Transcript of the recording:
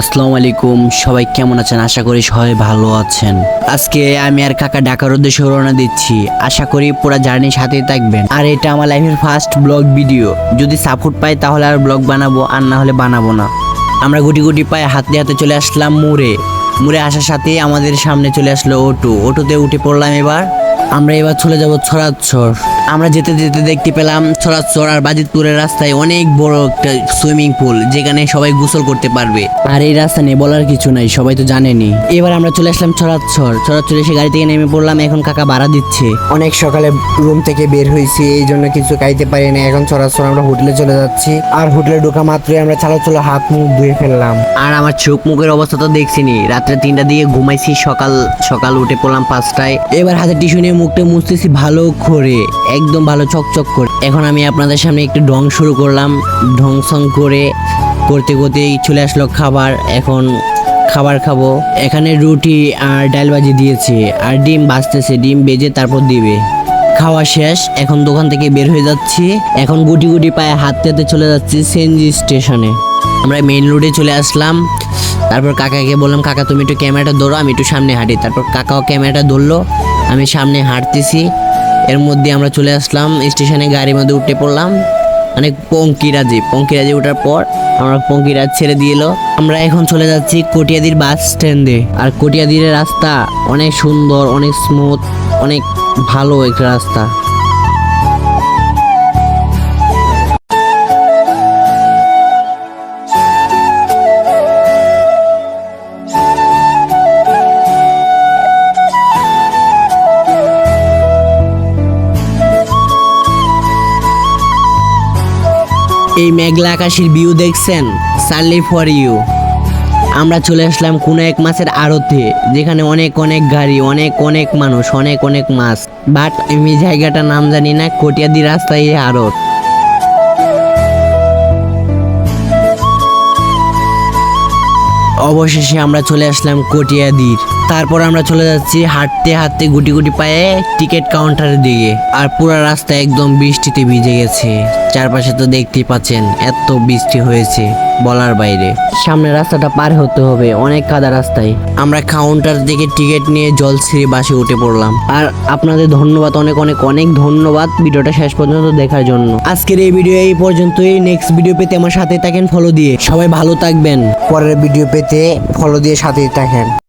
আসসালামু আলাইকুম, সবাই কেমন আছেন? আশা করি সবাই ভালো আছেন। আজকে আমি আর কাকা ঢাকার উদ্দেশ্যে রওনা দিচ্ছি। আশা করি পুরো জার্নি সাথেই থাকবেন। আর এটা আমার লাইফের ফার্স্ট ব্লগ ভিডিও। যদি সাপোর্ট পাই তাহলে আর ব্লগ বানাবো, আর না হলে বানাবো না। আমরা গুটি গুটি পায়ে হাতে হাতে চলে আসলাম মুড়ে। মুড়ে আসার সাথেই আমাদের সামনে চলে আসলো অটো অটোতে উঠে পড়লাম এবার। আমরা এবার চলে যাব ছড়াচ্ছর আমরা যেতে যেতে দেখতে পেলাম ছড়াচ্ছর আর বাজিতপুরের রাস্তায় অনেক বড় একটা সুইমিং পুল যেখানে সবাই গোসল করতে পারবে। আর এই রাস্তা নিয়ে বলার কিছু নাই সবাই তো জানেনি। এবার আমরা চলে আসলাম ছড়াচ্ছর ছড়াচ্ছর এসে গাড়ি থেকে নেমে পড়লাম এখন কাকা ভাড়া দিচ্ছে। অনেক সকালে রুম থেকে বের হয়েছি এই জন্য কিছু খাইতে পারি না এখন চলাচল আমরা হোটেলে চলে যাচ্ছি। আর হোটেলে ঢোকা মাত্রই আমরা চালো চলো হাত মুখ ধুয়ে ফেললাম। আর আমার চোখ মুখের অবস্থা তো দেখছিনি। রাত্রে তিনটা দিয়ে ঘুমাইছি সকাল সকাল উঠে পড়লাম পাঁচটায়। এবার হাতে টিস্যু নিয়ে মুখটা মুছতেছি ভালো করে। একদম ভালো চকচক করে। এখন আমি আপনাদের সামনে একটু ঢং শুরু করলাম। ঢং সং করে করতে করতেই চলে আসলো খাবার। এখন খাবার খাব। এখানে রুটি আর ডাল ভাজি দিয়েছে। আর ডিম ভাজতেছে। ডিম বেজে তারপর দিবে। খাওয়া শেষ। এখন দোকান থেকে বের হয়ে যাচ্ছি। এখন গুটি গুটি পায়ে হাঁটতে চলে যাচ্ছি সেনজি স্টেশনে। আমরা মেইন রোডে চলে আসলাম। তারপর কাকাকে বললাম, কাকা, তুমি একটু ক্যামেরাটা ধরো, আমি একটু সামনে হাঁটি। তারপর কাকাও ক্যামেরাটা ধরলো। আমি সামনে হাঁটতেছি। এর মধ্যে আমরা চলে আসলাম, স্টেশনে গাড়ির মধ্যে উঠে পড়লাম। অনেক পঙ্কিরাজি পঙ্কিরাজি ওঠার পর আমরা পঙ্কিরাজ ছেড়ে দিয়ে এলো। আমরা এখন চলে যাচ্ছি কটিয়াদির বাস স্ট্যান্ডে। আর কটিয়াদির রাস্তা অনেক সুন্দর, অনেক স্মুথ অনেক ভালো একটা রাস্তা। এই মেঘলা আকাশের ভিউ দেখছেন? সার্লি ফর ইউ আমরা চলে আসলাম কোনো এক মাছের আড়তে, যেখানে অনেক অনেক গাড়ি, অনেক অনেক মানুষ, অনেক অনেক মাছ। বাট আমি জায়গাটার নাম জানি না, কটিয়াদি রাস্তায় এই আড়ত। অবশেষে আমরা চলে আসলাম কটিয়াদির। তারপর আমরা চলে যাচ্ছি হাঁটতে হাঁটতে গুটি গুটি পায়ে টিকিট কাউন্টারের দিকে। আর পুরো রাস্তা একদম বৃষ্টিতে ভিজে গেছে। চারপাশে তো দেখতেই পাচ্ছেন, এত বৃষ্টি হয়েছে। বলার বাইরে। সামনে রাস্তাটা পার হতে হবে অনেক কাদা রাস্তায়। আমরা কাউন্টার থেকে টিকিট নিয়ে জল ছিঁড়ে বাসে উঠে পড়লাম। আর আপনাদের ধন্যবাদ অনেক অনেক অনেক ধন্যবাদ ভিডিওটা শেষ পর্যন্ত দেখার জন্য। আজকের এই ভিডিও এই পর্যন্তই। নেক্সট ভিডিও পেতে আমার সাথে থাকেন ফলো দিয়ে। সবাই ভালো থাকবেন। পরের ভিডিও পেতে ফলো দিয়ে সাথে থাকেন।